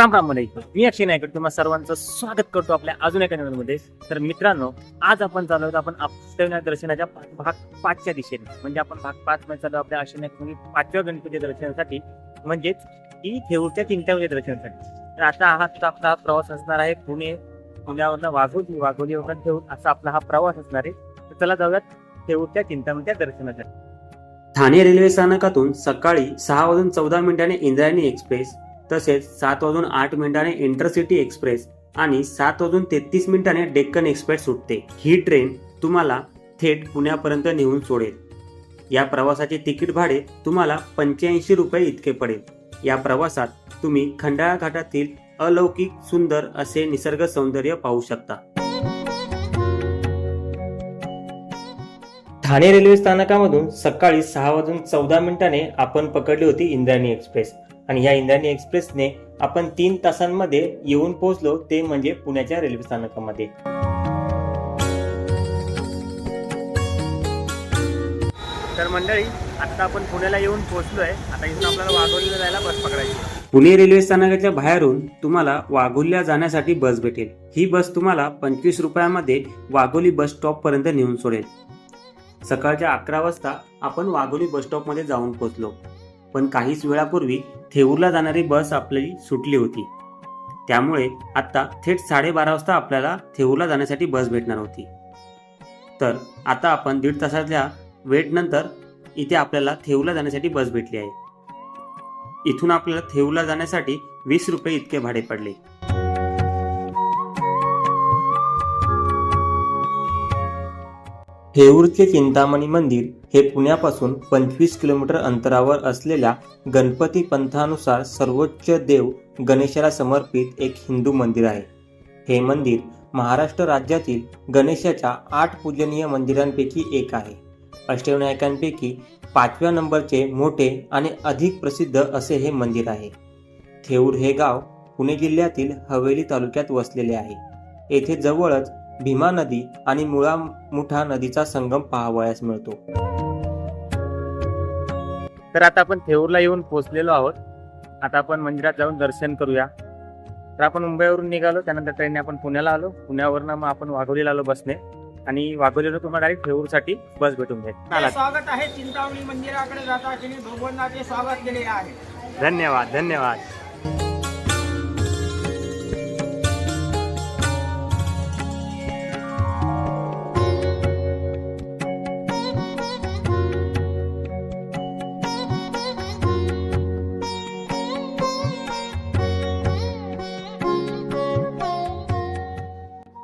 राम राम म्हणे मी अक्षय नायकड तुम्हाला सर्वांचं स्वागत करतो आपल्या अजून एका मध्ये तर मित्रांनो आज आपण चालू आहोत आपण अष्टविनायक दर्शनाच्या भाग पाचच्या दिशेने. म्हणजे आपण भाग पाच मध्ये चालू आपल्या अष्टविनायक म्हणजे पाचव्या गणपती दर्शनासाठी. म्हणजेच की थेऊरच्या तीनच्या दर्शनासाठी. तर आता हा आपला हा प्रवास असणार आहे पुणे पुण्यावरनं वाघोली वाघोलीवरनं ठेवून असा आपला हा प्रवास असणार आहे. तर चला जाऊयात थेऊरच्या चिंतामणच्या दर्शनासाठी. ठाणे रेल्वे स्थानकातून सकाळी सहा वाजून चौदा मिनिटाने इंद्रायणी एक्सप्रेस तसेच सात वाजून आठ मिनिटाने इंटरसिटी एक्सप्रेस आणि सात वाजून तेहतीस मिनिटाने डेक्कन एक्सप्रेस सुटते. ही ट्रेन तुम्हाला थेट पुण्यापर्यंत नेऊन सोडेल. या प्रवासाचे तिकीट भाडे तुम्हाला पंच्याऐंशी रुपये इतके पडेल. या प्रवासात तुम्ही खंडाळा घाटातील अलौकिक सुंदर असे निसर्ग सौंदर्य पाहू शकता. ठाणे रेल्वे स्थानकामधून सकाळी सहा वाजून चौदा मिनिटाने आपण पकडली होती इंद्रायणी एक्सप्रेस. आणि या इंद्रायणी एक्सप्रेसने आपण तीन तासांमध्ये येऊन पोहोचलो ते म्हणजे पुण्याच्या रेल्वे स्थानकामध्ये. तर मंडळी आता आपण पुण्याला येऊन पोहोचलोय. आता इथून आपल्याला वाघोलीला जायला बस पकडायची. पुणे रेल्वे स्थानकाच्या बाहेरून तुम्हाला वाघोलीला जाण्यासाठी बस भेटेल. ही बस तुम्हाला पंचवीस रुपयामध्ये वाघोली बस स्टॉप पर्यंत नेऊन सोडेल. सकाळच्या अकरा वाजता आपण वाघोली बस स्टॉपमध्ये जाऊन पोहोचलो. पण काहीच वेळापूर्वी थेऊरला जाणारी बस आपली सुटली होती. त्यामुळे आता थेट साडेबारा वाजता आपल्याला थेऊरला जाण्यासाठी बस भेटणार होती. तर आता आपण दीड तासाच्या वेटनंतर इथे आपल्याला थेऊरला जाण्यासाठी बस भेटली आहे. इथून आपल्याला थेऊरला जाण्यासाठी वीस रुपये इतके भाडे पडले. हेऊरचे चिंतामणी मंदिर हे पुण्यापासून पंचवीस किलोमीटर अंतरावर असलेल्या गणपती पंथानुसार सर्वोच्च देव गणेशाला समर्पित एक हिंदू मंदिर आहे. हे मंदिर महाराष्ट्र राज्यातील गणेशाच्या आठ पूजनीय मंदिरांपैकी एक आहे. अष्टविनायकांपैकी पाचव्या नंबरचे मोठे आणि अधिक प्रसिद्ध असे हे मंदिर आहे. थेऊर हे गाव पुणे जिल्ह्यातील हवेली तालुक्यात वसलेले आहे. येथे जवळच भीमा नदी आणि मुळा मुठा नदीचा संगम पाहावयास मिळतो. तर आता आपण थेऊरला येऊन पोहोचलेलो आहोत. आता आपण मंदिरात जाऊन दर्शन करूया. तर आपण मुंबईवरून निघालो त्यानंतर ट्रेनने आपण पुण्याला आलो. पुण्यावरनं मग आपण वाघोलीला आलो बसने. आणि वाघोलीला तुम्हाला डायरेक्ट थेऊरसाठी बस भेटून जाईल. स्वागत आहे चिंतामणी मंदिराकडे जाता भगवंताचे स्वागत केले आहे. धन्यवाद धन्यवाद.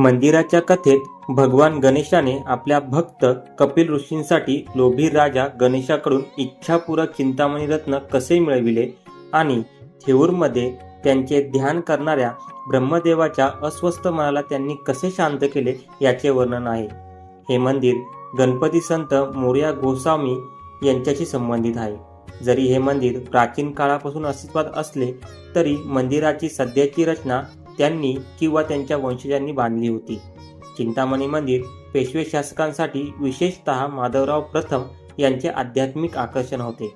मंदिराच्या कथेत भगवान गणेशाने आपल्या भक्त कपिल ऋषींसाठी लोभी राजा गणेशाकडून इच्छापूरक चिंतामणी रत्न कसे मिळविले आणि थेऊरमध्ये त्यांचे ध्यान करणाऱ्या ब्रह्मदेवाच्या अस्वस्थ मनाला त्यांनी कसे शांत केले याचे वर्णन आहे. हे मंदिर गणपती संत मोर्या गोस्वामी यांच्याशी संबंधित आहे. जरी हे मंदिर प्राचीन काळापासून अस्तित्वात असले तरी मंदिराची सध्याची रचना त्यांनी किंवा त्यांच्या वंशजांनी बांधली होती. चिंतामणी मंदिर पेशवे शासकांसाठी विशेषतः माधवराव प्रथम यांचे आध्यात्मिक आकर्षण होते.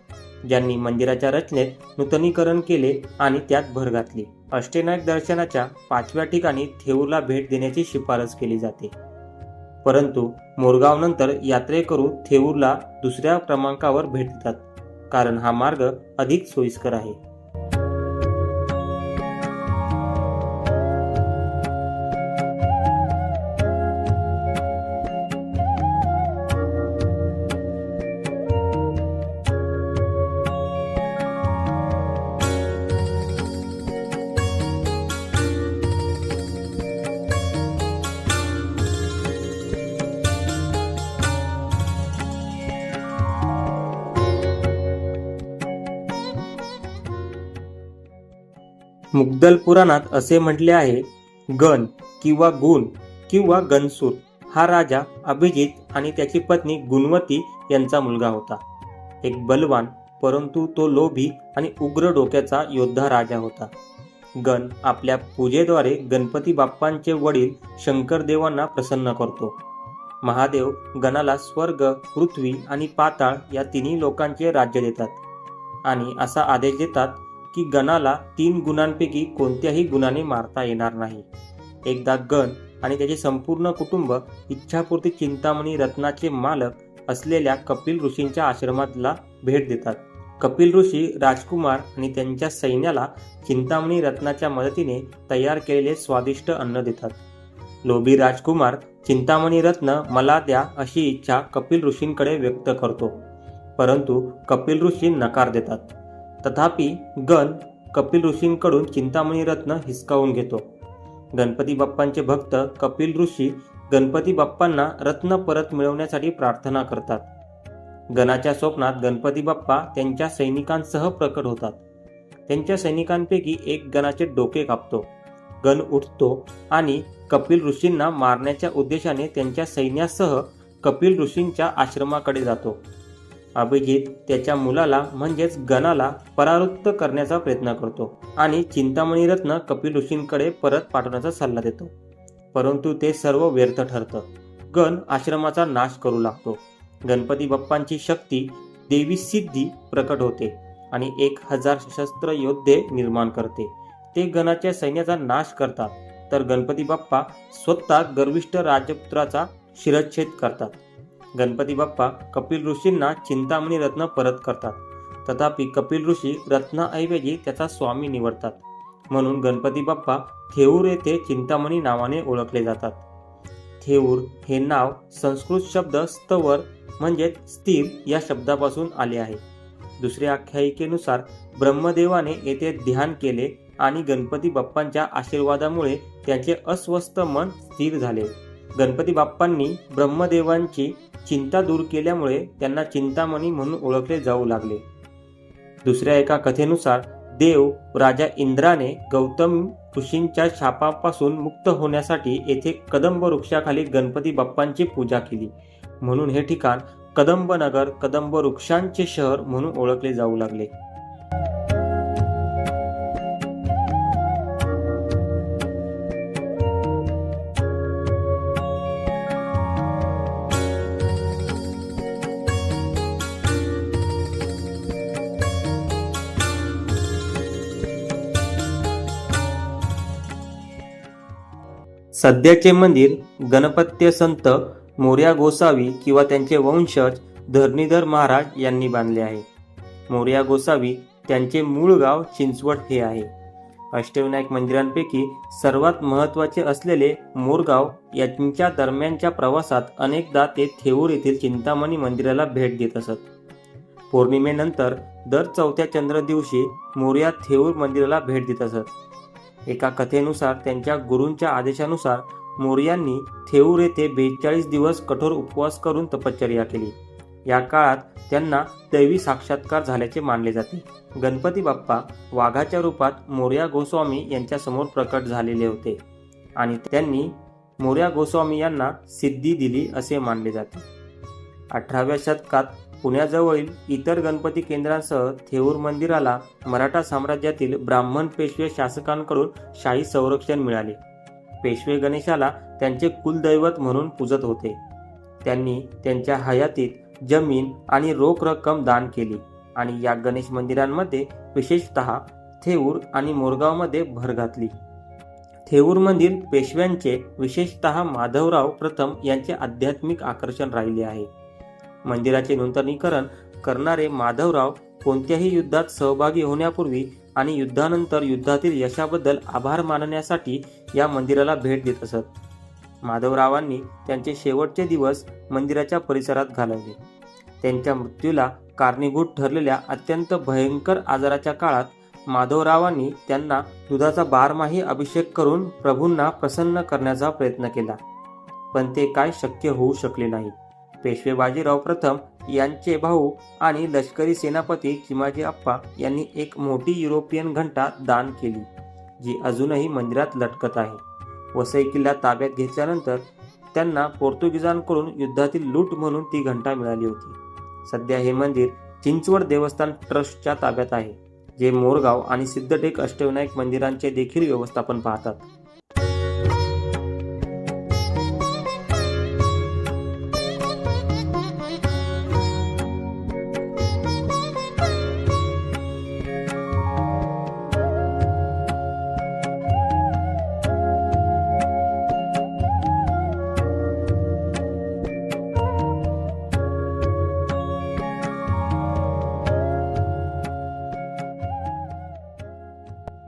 ज्यांनी मंदिराच्या रचनेत नूतनीकरण केले आणि त्यात भर घातली. अष्टनायक दर्शनाच्या पाचव्या ठिकाणी थेऊरला भेट देण्याची शिफारस केली जाते. परंतु मोरगाव नंतर यात्रेकरू थेऊरला दुसऱ्या क्रमांकावर भेट देतात कारण हा मार्ग अधिक सोयीस्कर आहे. मुग्दल पुराणात असे म्हटले आहे गण किंवा गुण किंवा गणसूर हा राजा अभिजित आणि त्याची पत्नी गुणवती यांचा मुलगा होता. एक बलवान परंतु तो लोभी आणि उग्र डोक्याचा योद्धा राजा होता. गण आपल्या पूजेद्वारे गणपती बाप्पांचे वडील शंकरदेवांना प्रसन्न करतो. महादेव गणाला स्वर्ग पृथ्वी आणि पाताळ या तिन्ही लोकांचे राज्य देतात आणि असा आदेश देतात की गणाला तीन गुणांपैकी कोणत्याही गुणाने मारता येणार नाही. एकदा गण आणि त्याचे संपूर्ण कुटुंब इच्छापूर्ती चिंतामणी रत्नाचे मालक असलेल्या कपिल ऋषींच्या आश्रमातला भेट देतात. कपिल ऋषी राजकुमार आणि त्यांच्या सैन्याला चिंतामणी रत्नाच्या मदतीने तयार केलेले स्वादिष्ट अन्न देतात. लोभी राजकुमार चिंतामणी रत्न मला द्या अशी इच्छा कपिल ऋषींकडे व्यक्त करतो. परंतु कपिल ऋषी नकार देतात. तथापि गण कपिल ऋषींकडून चिंतामणी रत्न हिसकावून घेतो. गणपती बाप्पांचे भक्त कपिल ऋषी गणपती बाप्पांना रत्न परत मिळवण्यासाठी प्रार्थना करतात. गणाच्या स्वप्नात गणपती बाप्पा त्यांच्या सैनिकांसह प्रकट होतात. त्यांच्या सैनिकांपैकी एक गणाचे डोके कापतो. गण उठतो आणि कपिल ऋषींना मारण्याच्या उद्देशाने त्यांच्या सैन्यासह कपिल ऋषींच्या आश्रमाकडे जातो. अभिजित त्याच्या मुलाला म्हणजेच गणाला परावृत्त करण्याचा प्रयत्न करतो आणि चिंतामणी रत्न कपिल ऋषींकडे परत पाठवण्याचा सल्ला देतो. परंतु ते सर्व व्यर्थ ठरतं. गण आश्रमाचा नाश करू लागतो. गणपती बाप्पांची शक्ती देवी सिद्धी प्रकट होते आणि एक हजार सशस्त्र योद्धे निर्माण करते. ते गणाच्या सैन्याचा नाश करतात तर गणपती बाप्पा स्वतः गर्विष्ठ राजपुत्राचा शिरच्छेद करतात. गणपती बाप्पा कपिल ऋषींना चिंतामणी रत्न परत करतात. तथापि कपिल ऋषी रत्नाऐवजी त्याचा स्वामी निवडतात. म्हणून गणपती बाप्पा थेऊर येथे चिंतामणी नावाने ओळखले जातात. थेऊर हे नाव संस्कृत शब्द स्तवर म्हणजेच स्थिर या शब्दापासून आले आहे. दुसऱ्या आख्यायिकेनुसार ब्रह्मदेवाने येथे ध्यान केले आणि गणपती बाप्पांच्या आशीर्वादामुळे त्यांचे अस्वस्थ मन स्थिर झाले. गणपती बाप्पांनी ब्रह्मदेवांची चिंता दूर केल्यामुळे त्यांना चिंतामणी म्हणून ओळखले जाऊ लागले. दुसऱ्या एका कथेनुसार देव राजा इंद्राने गौतम ऋषींच्या शापापासून मुक्त होण्यासाठी येथे कदंब वृक्षाखाली गणपती बाप्पांची पूजा केली. म्हणून हे ठिकाण कदंबनगर कदंब वृक्षांचे शहर म्हणून ओळखले जाऊ लागले. सध्याचे मंदिर गणपत्य संत मोर्या गोसावी किंवा त्यांचे वंशज धरणीधर महाराज यांनी बांधले आहे. मोर्या गोसावी त्यांचे मूळ गाव चिंचवड हे आहे. अष्टविनायक मंदिरांपैकी सर्वात महत्त्वाचे असलेले मोरगाव यांच्या दरम्यानच्या प्रवासात अनेकदा ते थेऊर येथील चिंतामणी मंदिराला भेट देत असत. पौर्णिमेनंतर दर चौथ्या चंद्र दिवशी मोर्या थेऊर मंदिराला भेट देत असत. एका कथेनुसार त्यांच्या गुरूंच्या आदेशानुसार मोर्यांनी थेऊर येथे बेचाळीस दिवस कठोर उपवास करून तपश्चर्या केली. या काळात त्यांना दैवी साक्षात्कार झाल्याचे मानले जाते. गणपती बाप्पा वाघाच्या रूपात मोर्या गोस्वामी यांच्यासमोर प्रकट झालेले होते आणि त्यांनी मोर्या गोस्वामी यांना सिद्धी दिली असे मानले जाते. अठराव्या शतकात पुण्याजवळील इतर गणपती केंद्रांसह थेऊर मंदिराला मराठा साम्राज्यातील ब्राह्मण पेशवे शासकांकडून शाही संरक्षण मिळाले. पेशवे गणेशाला त्यांचे कुलदैवत म्हणून पूजत होते. त्यांनी त्यांच्या हयातीत जमीन आणि रोख रक्कम दान केली आणि या गणेश मंदिरांमध्ये विशेषतः थेऊर आणि मोरगावमध्ये भर घातली. थेऊर मंदिर पेशव्यांचे विशेषतः माधवराव प्रथम यांचे आध्यात्मिक आकर्षण राहिले आहे. मंदिराचे नूतनीकरण करणारे माधवराव कोणत्याही युद्धात सहभागी होण्यापूर्वी आणि युद्धानंतर युद्धातील यशाबद्दल आभार मानण्यासाठी या मंदिराला भेट देत असत. माधवरावांनी त्यांचे शेवटचे दिवस मंदिराच्या परिसरात घालवले. त्यांच्या मृत्यूला कारणीभूत ठरलेल्या अत्यंत भयंकर आजाराच्या काळात माधवरावांनी त्यांना दुधाचा बारमाही अभिषेक करून प्रभूंना प्रसन्न करण्याचा प्रयत्न केला. पण ते काय शक्य होऊ शकले नाही. पेशवे बाजीराव प्रथम यांचे भाऊ आणि लष्करी सेनापती चिमाजी अप्पा यांनी एक मोठी युरोपियन घंटा दान केली जी अजूनही मंदिरात लटकत आहे. वसई किल्ला ताब्यात घेतल्यानंतर त्यांना पोर्तुगीजांकडून युद्धातील लूट म्हणून ती घंटा मिळाली होती. सध्या हे मंदिर चिंचवड देवस्थान ट्रस्टच्या ताब्यात आहे जे मोरगाव आणि सिद्धटेक अष्टविनायक मंदिरांचे देखील व्यवस्थापन पाहतात.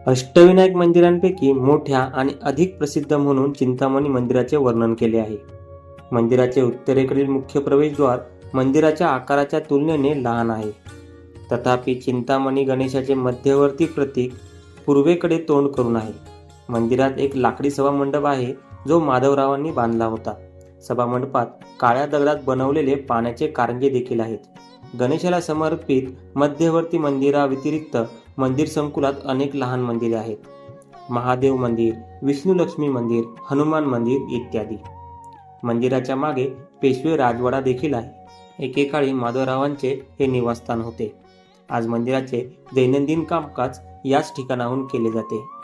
अष्टविनायक मंदिरांपैकी मोठ्या आणि अधिक प्रसिद्ध म्हणून चिंतामणी मंदिराचे वर्णन केले आहे. मंदिराचे उत्तरेकडील मुख्य प्रवेशद्वार मंदिराच्या आकाराच्या तुलनेने लहान आहे. तथापि चिंतामणी गणेशाचे मध्यवर्ती प्रतीक पूर्वेकडे तोंड करून आहे. मंदिरात एक लाकडी सभामंडप आहे जो माधवरावांनी बांधला होता. सभामंडपात काळ्या दगडात बनवलेले पाण्याचे कारंजे देखील आहेत. गणेशाला समर्पित मध्यवर्ती मंदिराव्यतिरिक्त मंदिर संकुलात अनेक लहान मंदिरे आहेत. महादेव मंदिर विष्णू लक्ष्मी मंदिर हनुमान मंदिर इत्यादी. मंदिराच्या मागे पेशवे राजवाडा देखील आहे. एकेकाळी माधवरावांचे हे निवासस्थान होते. आज मंदिराचे दैनंदिन कामकाज याच ठिकाणाहून केले जाते.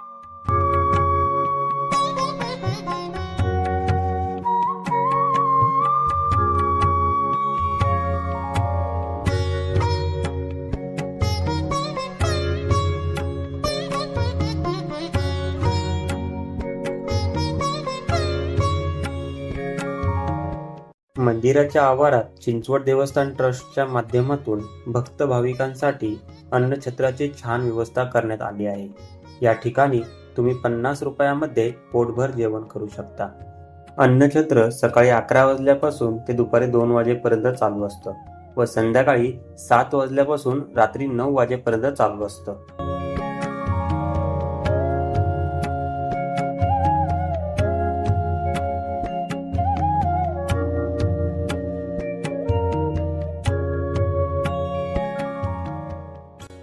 मंदिराच्या आवारात चिंचवड देवस्थान ट्रस्टच्या माध्यमातून भक्त भाविकांसाठी अन्नछत्राची छान व्यवस्था करण्यात आली आहे. या ठिकाणी तुम्ही पन्नास रुपयामध्ये पोटभर जेवण करू शकता. अन्नछत्र सकाळी अकरा वाजल्यापासून ते दुपारी दोन वाजेपर्यंत चालू असतं व संध्याकाळी सात वाजल्यापासून रात्री नऊ वाजेपर्यंत चालू असतं.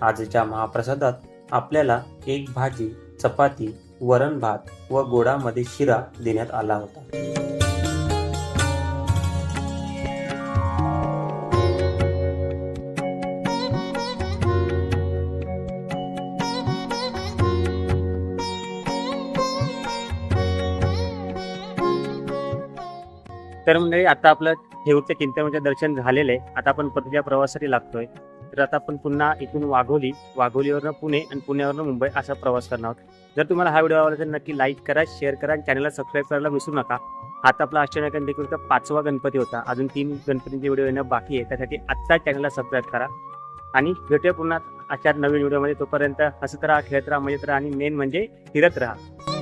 आजच्या महाप्रसादात आपल्याला एक भाजी चपाती वरण भात व गोडामध्ये शिरा देण्यात आला होता. तर मंडळी आता आपलं ठेवच्या चिंतामणीचं दर्शन झालेलं आहे. आता आपण परतीच्या प्रवासासाठी लागतोय. तर आता आपण पुन्हा इथून वाघोली वाघोलीवरनं पुणे आणि पुण्यावरनं मुंबई असा प्रवास करणार आहोत. जर तुम्हाला हा व्हिडिओ आवडला तर नक्की लाईक करा शेअर करा आणि चॅनलला सबस्क्राईब करायला विसरू नका. आता आपला अष्टनायकन देखील पाचवा गणपती होता. अजून तीन गणपतींचे व्हिडिओ येणं बाकी आहे. त्यासाठी आत्ता चॅनलला सबस्क्राईब करा. आणि भेटूया पुन्हा अशा नवीन व्हिडिओमध्ये. तोपर्यंत हसत राहा खेळत राहा मजेत राहा आणि मेन म्हणजे फिरत राहा.